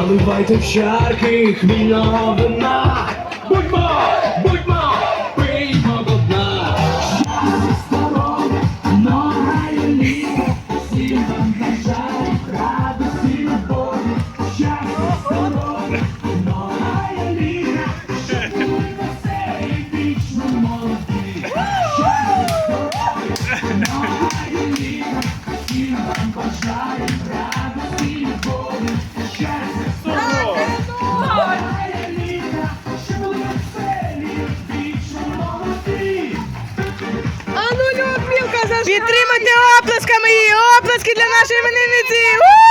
Наливайте в чарки хмільного вина. Будьмо, будьмо, пиймо до дна. Щастя, здоров'я, нога і літа. Всім вам бажаю радості, любові. Щастя, здоров'я, нога і літа. Щоб були веселі, вічно молоді. Щастя, здоров'я, нога Підтримайте оплесками її, оплески для нашої іменинниці! У!